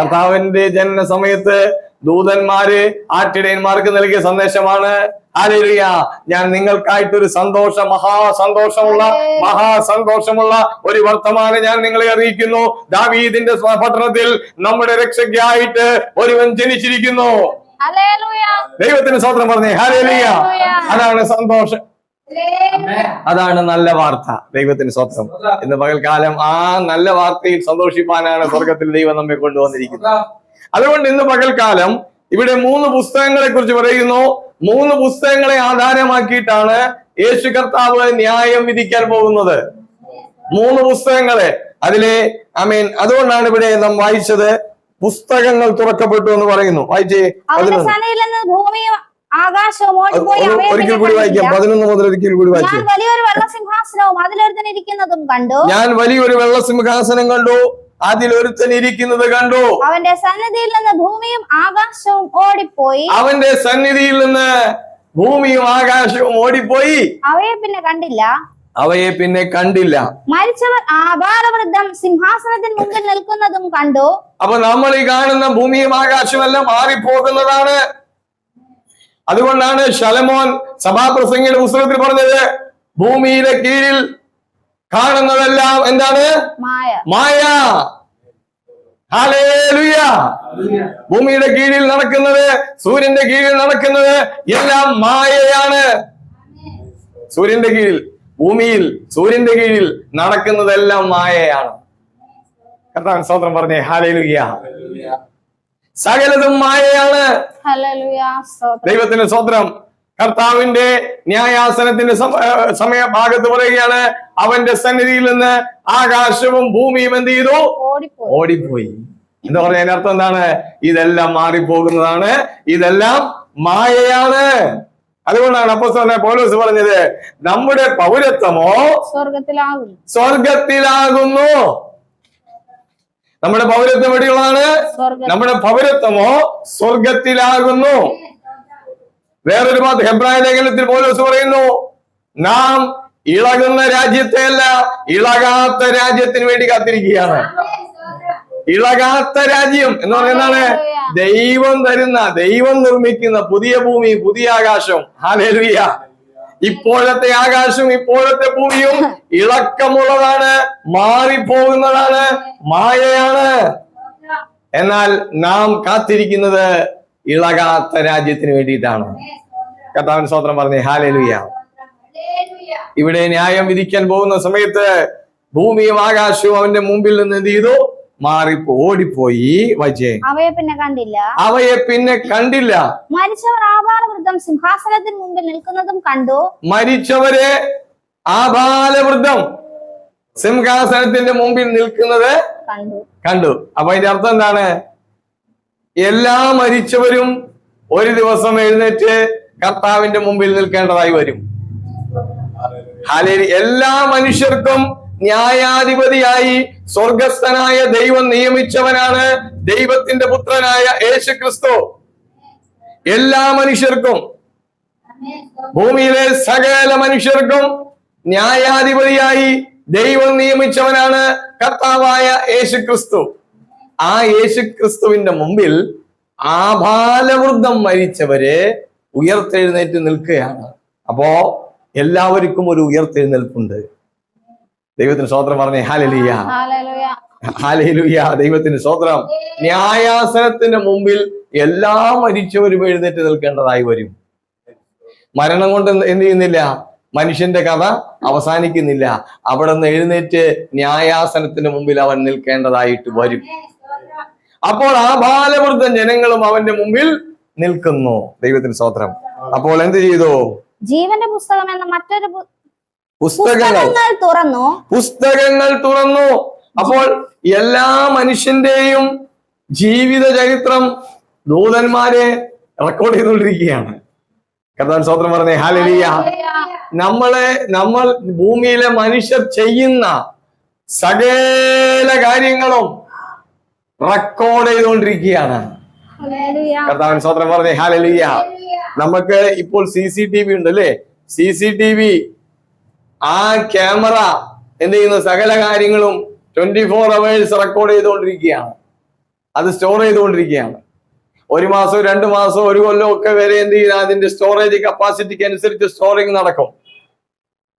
കർത്താവിന്റെ ജനന സമയത്ത് ദൂതന്മാര് ആട്ടിടയന്മാർക്ക് നൽകിയ സന്ദേശമാണ്. അലിയ ഞാൻ നിങ്ങൾക്കായിട്ടൊരു സന്തോഷ മഹാ മഹാസന്തോഷമുള്ള മഹാ സന്തോഷമുള്ള ഒരു വർത്തമാനം ഞാൻ നിങ്ങളെ അറിയിക്കുന്നു. ദാവീദിന്റെ പട്ടണത്തിൽ നമ്മുടെ രക്ഷയ്ക്കായിട്ട് ഒരുവൻ ജനിച്ചിരിക്കുന്നു. ദൈവത്തിന് സ്വന്തം പറഞ്ഞേ. ഹാലേലുയ അതാണ് സന്തോഷം. അതാണ് നല്ല വാർത്ത ദൈവത്തിന് സ്വത്വം. ഇന്ന് പകൽക്കാലം ആ നല്ല വാർത്തയിൽ സന്തോഷിപ്പാനാണ് സ്വർഗത്തിൽ ദൈവം നമ്മെ കൊണ്ടുവന്നിരിക്കുന്നത്. അതുകൊണ്ട് ഇന്ന് പകൽക്കാലം ഇവിടെ മൂന്ന് പുസ്തകങ്ങളെ കുറിച്ച് പറയുന്നു. മൂന്ന് പുസ്തകങ്ങളെ ആധാരമാക്കിയിട്ടാണ് യേശു കർത്താവ് ന്യായം വിധിക്കാൻ പോകുന്നത്. മൂന്ന് പുസ്തകങ്ങളെ അതിലെ ഐ മീൻ അതുകൊണ്ടാണ് ഇവിടെ നാം വായിച്ചത്. പുസ്തകങ്ങൾ തുറക്കപ്പെട്ടു എന്ന് പറയുന്നു. വായിച്ചേ ഭൂമിയും ഒരിക്കൽ കൂടി വായിക്കാം. കണ്ടില്ല. പതിനൊന്ന് മുതൽ ഒരിക്കൽ കൂടി വായിച്ചേ. ഞാൻ വലിയൊരു വെള്ളസിംഹാസനവും അതിലൊരുത്തനിരിക്കുന്നതും കണ്ടു. ഞാൻ വലിയൊരു വെള്ളസിംഹാസനം കണ്ടു. അതിൽ ഒരുത്തൻ ഇരിക്കുന്നത് കണ്ടു. അവന്റെ സന്നിധിയിൽ നിന്ന് ഭൂമിയും ആകാശവും ഓടിപ്പോയി. അവന്റെ സന്നിധിയിൽ നിന്ന് ഭൂമിയും ആകാശവും ഓടിപ്പോയി. അവയെ പിന്നെ കണ്ടില്ല. അവയെ പിന്നെ കണ്ടില്ല. മരിച്ചവർ ആഭാരവൃദ്ധം സിംഹാസനത്തിന് മുമ്പിൽ നിൽക്കുന്നതും കണ്ടു. അപ്പൊ നമ്മൾ ഈ കാണുന്ന ഭൂമിയും ആകാശവും എല്ലാം മാറിപ്പോകുന്നതാണ്. അതുകൊണ്ടാണ് ശലമോൻ സഭാപ്രസംഗിയുടെ പുസ്തകത്തിൽ പറഞ്ഞത് ഭൂമിയിലെ കീഴിൽ കാണുന്നതെല്ലാം എന്താണ്? മായ. ഭൂമിയുടെ കീഴിൽ നടക്കുന്നത് സൂര്യന്റെ കീഴിൽ നടക്കുന്നത് എല്ലാം മായയാണ്. സൂര്യന്റെ കീഴിൽ ഭൂമിയിൽ സൂര്യന്റെ കീഴിൽ നടക്കുന്നതെല്ലാം മായയാണ്. കർത്താൻ സ്വന്തം പറഞ്ഞേ ഹാലേലുയ സകലതും മായയാണ്. ദൈവത്തിന്റെ സ്വത്രം കർത്താവിന്റെ ന്യായാസനത്തിന്റെ സമയ ഭാഗത്ത് പറയുകയാണ് അവന്റെ സന്നിധിയിൽ നിന്ന് ആകാശവും ഭൂമിയും എന്ത് ചെയ്തു? ഓടിപ്പോയി. എന്താ എന്ന് പറഞ്ഞതിന്റെ അർത്ഥം എന്താണ്? ഇതെല്ലാം മാറിപ്പോകുന്നതാണ്. ഇതെല്ലാം മായയാണ്. അതുകൊണ്ടാണ് അപ്പസ്തലനായ പോലീസ് പറഞ്ഞത് നമ്മുടെ പൗരത്വമോ സ്വർഗത്തിലാകുന്നു സ്വർഗത്തിലാകുന്നു നമ്മുടെ പൗരത്വം എവിടെയുള്ളതാണ്? നമ്മുടെ പൗരത്വമോ സ്വർഗത്തിലാകുന്നു. വേറൊരു മാത്രം ഹെബ്രായ ലേഖനത്തിൽ പോലീസ് പറയുന്നു നാം ഇളകുന്ന രാജ്യത്തെ അല്ല ഇളകാത്ത രാജ്യത്തിന് വേണ്ടി കാത്തിരിക്കുകയാണ്. ഇളകാത്ത രാജ്യം എന്ന് പറയുന്നതാണ് ദൈവം തരുന്ന ദൈവം നിർമ്മിക്കുന്ന പുതിയ ഭൂമി പുതിയ ആകാശം. ഹാലേലുയ ഇപ്പോഴത്തെ ആകാശവും ഇപ്പോഴത്തെ ഭൂമിയും ഇളക്കമുള്ളതാണ് മാറിപ്പോകുന്നതാണ് മായയാണ്. എന്നാൽ നാം കാത്തിരിക്കുന്നത് ഇളകാത്ത രാജ്യത്തിന് വേണ്ടിയിട്ടാണ്. കർത്താവിന് സ്വത്രം പറഞ്ഞേ ഹാലലുയ. ഇവിടെ ന്യായം വിധിക്കാൻ പോകുന്ന സമയത്ത് ഭൂമിയും ആകാശവും അവന്റെ മുമ്പിൽ നിന്ന് എന്ത് ചെയ്തു? മാറിപ്പോ ഓടിപ്പോയി വജേ. അവയെ പിന്നെ കണ്ടില്ല. അവയെ പിന്നെ കണ്ടില്ല. മരിച്ചവർ ആബാലവൃദ്ധം സിംഹാസനത്തിന് മുമ്പിൽ നിൽക്കുന്നതും കണ്ടു. മരിച്ചവരെ ആബാലവൃദ്ധം സിംഹാസനത്തിന്റെ മുമ്പിൽ നിൽക്കുന്നത് കണ്ടു. കണ്ടു. അപ്പൊ അതിന്റെ അർത്ഥം എന്താണ്? എല്ലാ മരിച്ചവരും ഒരു ദിവസം എഴുന്നേറ്റ് കർത്താവിന്റെ മുമ്പിൽ നിൽക്കേണ്ടതായി വരും. എല്ലാ മനുഷ്യർക്കും ന്യായാധിപതിയായി സ്വർഗസ്ഥനായ ദൈവം നിയമിച്ചവനാണ് ദൈവത്തിന്റെ പുത്രനായ യേശു ക്രിസ്തു എല്ലാ മനുഷ്യർക്കും ഭൂമിയിലെ സകല മനുഷ്യർക്കും ന്യായാധിപതിയായി ദൈവം നിയമിച്ചവനാണ് കർത്താവായ യേശു ക്രിസ്തു ആ യേശു ക്രിസ്തുവിന്റെ മുമ്പിൽ ആബാലവൃദ്ധം മരിച്ചവരെ ഉയർത്തെഴുന്നേറ്റ് നിൽക്കുകയാണ്. അപ്പോ എല്ലാവർക്കും ഒരു ഉയർത്തെഴുന്നേൽപ്പുണ്ട്. ദൈവത്തിന് സ്വോത്രം പറഞ്ഞേ ഹാലലിയ. ഹാലയിലുയ ദൈവത്തിന് സ്വോത്രം ന്യായാസനത്തിന്റെ മുമ്പിൽ എല്ലാ മരിച്ചവരും എഴുന്നേറ്റ് നിൽക്കേണ്ടതായി വരും. മരണം കൊണ്ട് എന്ത് ചെയ്യുന്നില്ല? മനുഷ്യന്റെ കഥ അവസാനിക്കുന്നില്ല. അവിടെ നിന്ന് എഴുന്നേറ്റ് ന്യായാസനത്തിന് മുമ്പിൽ അവൻ നിൽക്കേണ്ടതായിട്ട് വരും. അപ്പോൾ ആ ബാലവൃദ്ധ ജനങ്ങളും അവന്റെ മുമ്പിൽ നിൽക്കുന്നു. ദൈവത്തിന് സ്വോത്രം അപ്പോൾ എന്ത് ചെയ്തു? ജീവന്റെ പുസ്തകം എന്ന മറ്റൊരു പുസ്തകങ്ങൾ. തുറന്നു. പുസ്തകങ്ങൾ തുറന്നു. അപ്പോൾ എല്ലാ മനുഷ്യന്റെയും ജീവിത ചരിത്രം ദൂതന്മാരെ റെക്കോർഡ് ചെയ്തുകൊണ്ടിരിക്കുകയാണ്. കർത്താൻ സ്വത്രം പറഞ്ഞേ ഹാലലിയ നമ്മളെ നമ്മൾ ഭൂമിയിലെ മനുഷ്യർ ചെയ്യുന്ന സകല കാര്യങ്ങളും റെക്കോർഡ് ചെയ്തുകൊണ്ടിരിക്കുകയാണ്. കർത്താവിൻ സ്വത്രം പറഞ്ഞേ ഹാലലിയ നമുക്ക് ഇപ്പോൾ സി സി ടി വി ഉണ്ട് അല്ലേ സി സി ടി വി ആ ക്യാമറ എന്ത് ചെയ്യുന്ന? സകല കാര്യങ്ങളും ട്വന്റി ഫോർ അവേഴ്സ് റെക്കോർഡ് ചെയ്തുകൊണ്ടിരിക്കുകയാണ്. അത് സ്റ്റോർ ചെയ്തുകൊണ്ടിരിക്കുകയാണ്. ഒരു മാസം രണ്ട് മാസം ഒരു കൊല്ലം ഒക്കെ വരെ എന്ത് ചെയ്യുന്ന? അതിന്റെ സ്റ്റോറേജ് കപ്പാസിറ്റിക്ക് അനുസരിച്ച് സ്റ്റോറിങ് നടക്കും.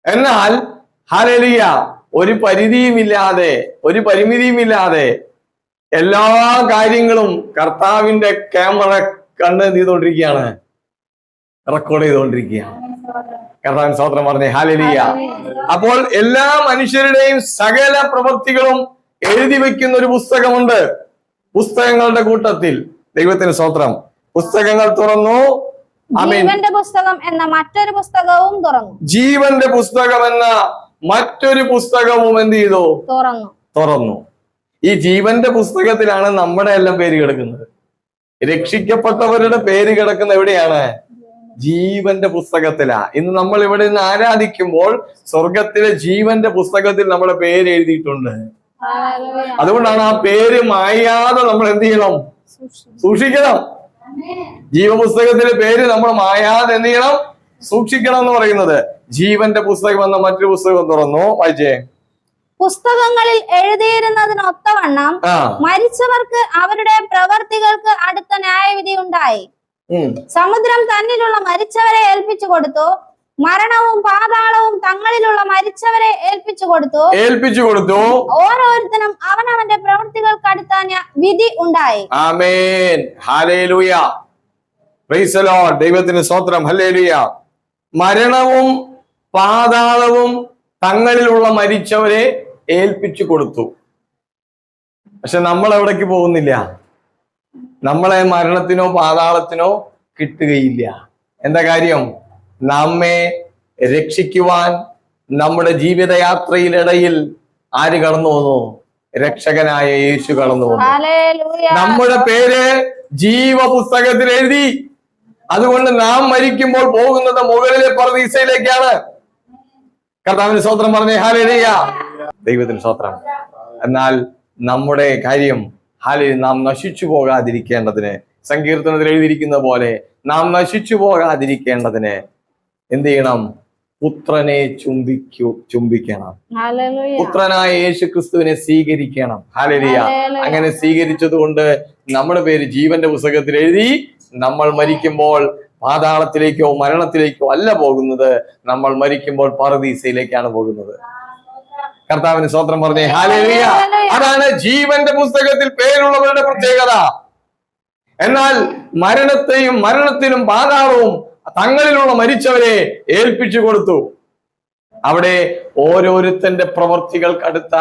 എന്നാൽ ഹലലിയ ഒരു പരിധിയുമില്ലാതെ ഒരു പരിമിതിയുമില്ലാതെ എല്ലാ കാര്യങ്ങളും കർത്താവിന്റെ ക്യാമറ കണ്ട് എന്ത് ചെയ്തുകൊണ്ടിരിക്കുകയാണ്? റെക്കോർഡ് ചെയ്തുകൊണ്ടിരിക്കുകയാണ്. കർത്താവിൻ സ്തോത്രം പറഞ്ഞേ. ഹാലലിയ അപ്പോൾ എല്ലാ മനുഷ്യരുടെയും സകല പ്രവൃത്തികളും എഴുതി വെക്കുന്ന ഒരു പുസ്തകമുണ്ട്. പുസ്തകങ്ങളുടെ കൂട്ടത്തിൽ. ദൈവത്തിന് സ്തോത്രം. പുസ്തകങ്ങൾ തുറന്നു. ജീവന്റെ പുസ്തകം എന്ന മറ്റൊരു പുസ്തകവും തുറന്നു. ജീവന്റെ പുസ്തകം എന്ന മറ്റൊരു പുസ്തകവും എന്ത് ചെയ്തു? തുറന്നു. തുറന്നു. ഈ ജീവന്റെ പുസ്തകത്തിലാണ് നമ്മുടെ എല്ലാം പേര് കിടക്കുന്നത്. രക്ഷിക്കപ്പെട്ടവരുടെ പേര് കിടക്കുന്ന എവിടെയാണ്? ജീവന്റെ പുസ്തകത്തിലാ. ഇന്ന് നമ്മൾ ഇവിടെ നിന്ന് ആരാധിക്കുമ്പോൾ സ്വർഗത്തിലെ ജീവന്റെ പുസ്തകത്തിൽ നമ്മുടെ പേര് എഴുതിയിട്ടുണ്ട്. അതുകൊണ്ടാണ് ആ പേര് മായാതെ നമ്മൾ എന്ത് ചെയ്യണം? സൂക്ഷിക്കണം. ജീവപുസ്തകത്തിലെ പേര് നമ്മൾ മായാതെ എന്ത് ചെയ്യണം? സൂക്ഷിക്കണം എന്ന് പറയുന്നത്. ജീവന്റെ പുസ്തകം എന്ന മറ്റൊരു പുസ്തകം തുറന്നു. വായിച്ചേ. പുസ്തകങ്ങളിൽ എഴുതിയിരുന്നതിനൊത്തവണ്ണം ഒത്തവണ്ണം മരിച്ചവർക്ക് അവരുടെ പ്രവർത്തികൾക്ക് അടുത്ത ന്യായവിധി ഉണ്ടായി. സമുദ്രം തന്നിലുള്ള മരിച്ചവരെ ഏൽപ്പിച്ചു കൊടുത്തു. മരണവും പാതാളവും തങ്ങളിലുള്ള മരിച്ചവരെ ഏൽപ്പിച്ചു കൊടുത്തു. ഏൽപ്പിച്ചു കൊടുത്തു. ഓരോരുത്തരും അവനവന്റെ പ്രവൃത്തികൾക്ക് അടുത്ത വിധി ഉണ്ടായി. ആമേൻ. ഹാലേലൂയ ദൈവത്തിന് സ്വത്രം ഹല്ലേലൂയ. മരണവും പാതാളവും തങ്ങളിലുള്ള മരിച്ചവരെ ഏൽപ്പിച്ചു കൊടുത്തു. പക്ഷെ നമ്മൾ എവിടേക്ക് പോകുന്നില്ല? നമ്മളെ മരണത്തിനോ പാതാളത്തിനോ കിട്ടുകയില്ല. എന്താ കാര്യം? നമ്മെ രക്ഷിക്കുവാൻ നമ്മുടെ ജീവിതയാത്രയിലിടയിൽ ആര് കടന്നു വന്നു? രക്ഷകനായ യേശു കടന്നു വന്നു. നമ്മുടെ പേര് ജീവപുസ്തകത്തിൽ എഴുതി. അതുകൊണ്ട് നാം മരിക്കുമ്പോൾ പോകുന്നത് മുകളിലെ പറദീസയിലേക്കാണ് കർത്താവിന് സ്വത്രം പറഞ്ഞേ. ഹാലേലിയ ദൈവത്തിന് സ്വത്രം എന്നാൽ നമ്മുടെ കാര്യം ഹാലി നാം നശിച്ചു പോകാതിരിക്കേണ്ടതിന് സങ്കീർത്തനത്തിൽ എഴുതിയിരിക്കുന്ന പോലെ നാം നശിച്ചു പോകാതിരിക്കേണ്ടതിന് എന്ത് ചെയ്യണം? പുത്രനെ ചുംബിക്കു ചുംബിക്കണം. പുത്രനായ യേശു ക്രിസ്തുവിനെ സ്വീകരിക്കണം. ഹാലലിയ. അങ്ങനെ സ്വീകരിച്ചത് കൊണ്ട് നമ്മുടെ പേര് ജീവന്റെ പുസ്തകത്തിൽ എഴുതി നമ്മൾ മരിക്കുമ്പോൾ പാതാളത്തിലേക്കോ മരണത്തിലേക്കോ അല്ല പോകുന്നത് നമ്മൾ മരിക്കുമ്പോൾ പറദീസയിലേക്കാണ് പോകുന്നത്. കർത്താവിന് സ്വത്രം പറഞ്ഞേ. ഹാലേലിയ. അതാണ് ജീവന്റെ പുസ്തകത്തിൽ പേരുള്ളവരുടെ പ്രത്യേകത. എന്നാൽ മരണത്തെയും മരണത്തിനും പാതാളവും തങ്ങളിലുള്ള മരിച്ചവരെ ഏൽപ്പിച്ചു കൊടുത്തു. അവിടെ ഓരോരുത്തന്റെ പ്രവർത്തികൾക്കടുത്ത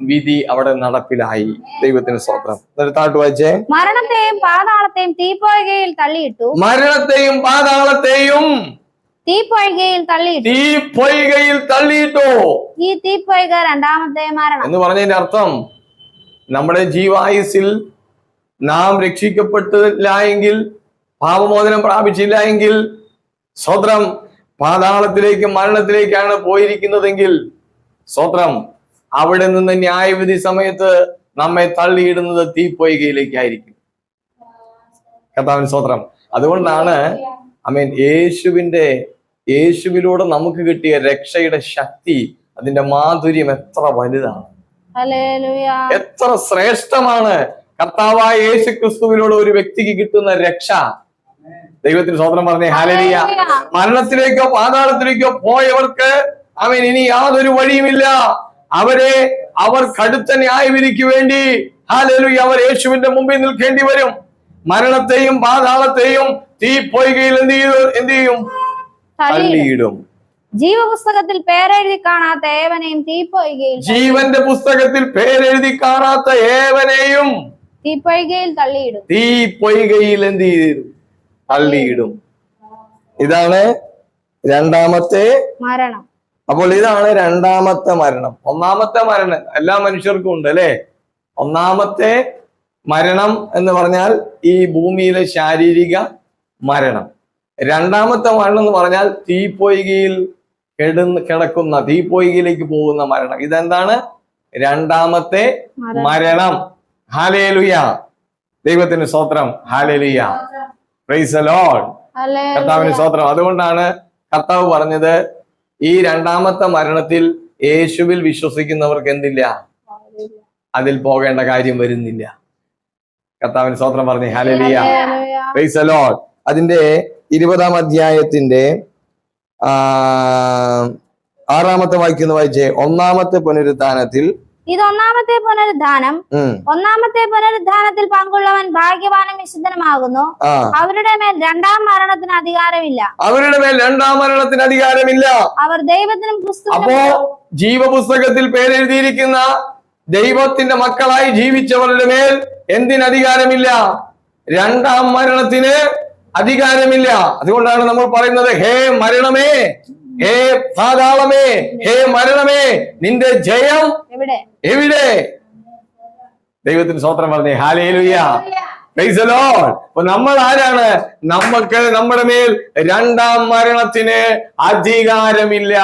വിധി അവിടെ നടപ്പിലായി. ദൈവത്തിന് സ്വത്രം എന്നിട്ട് താട്ട് വായിച്ചേ. മരണത്തെയും പാതാളത്തെയും തീപ്പോയകയിൽ തള്ളിയിട്ടു. മരണത്തെയും പാതാളത്തെയും തീപ്പൊയ്കയിൽ തള്ളിയിട്ടു. തീ പൊയ്കയിൽ തള്ളിയിട്ടോ? ഈ തീപ്പൊയ്ക രണ്ടാമത്തെ മരണം എന്ന് പറഞ്ഞതിന്റെ അർത്ഥം നമ്മുടെ ജീവായുസിൽ നാം രക്ഷിക്കപ്പെട്ടില്ല എങ്കിൽ പാപമോചനം പ്രാപിച്ചില്ല എങ്കിൽ സ്വത്രം പാതാളത്തിലേക്ക് മരണത്തിലേക്കാണ് പോയിരിക്കുന്നതെങ്കിൽ സ്വത്രം അവിടെ നിന്ന് ന്യായവിധി സമയത്ത് നമ്മെ തള്ളിയിടുന്നത് തീപ്പൊയ്കയിലേക്കായിരിക്കും കഥാവിൻ സ്വത്രം. അതുകൊണ്ടാണ് ഐ മീൻ യേശുവിന്റെ യേശുവിലൂടെ നമുക്ക് കിട്ടിയ രക്ഷയുടെ ശക്തി അതിന്റെ മാധുര്യം എത്ര വലുതാണ്. എത്ര ശ്രേഷ്ഠമാണ്. കർത്താവായ യേശു ക്രിസ്തുവിലൂടെ ഒരു വ്യക്തിക്ക് കിട്ടുന്ന രക്ഷ. ദൈവത്തിന് സ്വതന്ത്രം പറഞ്ഞേ ഹാലലിയ. മരണത്തിലേക്കോ പാതാളത്തിലേക്കോ പോയവർക്ക് അവൻ ഇനി യാതൊരു വഴിയുമില്ല. അവരെ അവർ കടുത്ത ന്യായവിധിക്ക് വേണ്ടി ഹാലലുയ അവർ യേശുവിന്റെ മുമ്പിൽ നിൽക്കേണ്ടി വരും. മരണത്തെയും പാതാളത്തെയും തീ പൊയ്കയിൽ എന്ത് ചെയ്തു? എന്ത് ചെയ്യും? തള്ളിയിടും ജീവപുസ്തകത്തിൽ പേരെഴുതി കാണാത്ത ഏവനെയും തീപ്പൊയ്കയിൽ ജീവന്റെ പുസ്തകത്തിൽ പേരെഴുതി കാണാത്ത ഏവനെയും തീപ്പൊയ്കയിൽ തള്ളിയിടും. തീ പൊയ്കയിൽ എന്ത് ചെയ്തു തള്ളിയിടും. ഇതാണ് രണ്ടാമത്തെ മരണം. അപ്പോൾ ഇതാണ് രണ്ടാമത്തെ മരണം. ഒന്നാമത്തെ മരണം എല്ലാ മനുഷ്യർക്കും ഉണ്ട് അല്ലെ? ഒന്നാമത്തെ മരണം എന്ന് പറഞ്ഞാൽ ഈ ഭൂമിയിലെ ശാരീരിക മരണം. രണ്ടാമത്തെ മരണം എന്ന് പറഞ്ഞാൽ തീപ്പൊയ്കയിൽ കെടുന്ന കിടക്കുന്ന തീപ്പൊയ്കയിലേക്ക് പോകുന്ന മരണം. ഇതെന്താണ്? രണ്ടാമത്തെ മരണം. ഹാലേലുയ ദൈവത്തിന് സ്വത്രം ഹാലേലുയ പ്രൈസ് ലോഡ് കർത്താവിന്. സ്വത്രം അതുകൊണ്ടാണ് കർത്താവ് പറഞ്ഞത് ഈ രണ്ടാമത്തെ മരണത്തിൽ യേശുവിൽ വിശ്വസിക്കുന്നവർക്ക് എന്തില്ല? അതിൽ പോകേണ്ട കാര്യം വരുന്നില്ല. കർത്താവിന് സ്വത്രം പറഞ്ഞു. ഹാലേലിയ. Praise the Lord. അതിന്റെ ഇരുപതാം അധ്യായത്തിന്റെ ആ, ആറാമത്തെ വായിക്കുന്ന വായിച്ചേ. ഒന്നാമത്തെ പുനരുദ്ധാനത്തിൽ ഇത് ഒന്നാമത്തെ പുനരുദ്ധാനം ഒന്നാമത്തെ പുനരുദ്ധാനത്തിൽ പങ്കുള്ളവൻ ഭാഗ്യവാനും വിശുദ്ധനുമാകുന്നു. അവരുടെ മേൽ രണ്ടാം മരണത്തിന് അധികാരമില്ല. അവരുടെ മേൽ രണ്ടാം മരണത്തിന് അധികാരമില്ല. അവർ ദൈവത്തിനും അപ്പോ ജീവപുസ്തകത്തിൽ പേരെഴുതിയിരിക്കുന്ന ദൈവത്തിന്റെ മക്കളായി ജീവിച്ചവരുടെ മേൽ എന്തിനധികാരമില്ല രണ്ടാം മരണത്തിന് അധികാരമില്ല. അതുകൊണ്ടാണ് നമ്മൾ പറയുന്നത് ഹേ മരണമേ ഹേ പാതാളമേ ഹേ മരണമേ നിന്റെ ജയം എവിടെ? ദൈവത്തിന് സ്വത്രം പറഞ്ഞേ. ഹാലേലുയ്യ. അപ്പൊ നമ്മൾ ആരാണ്? നമുക്ക് നമ്മുടെ മേൽ രണ്ടാം മരണത്തിന് അധികാരമില്ല.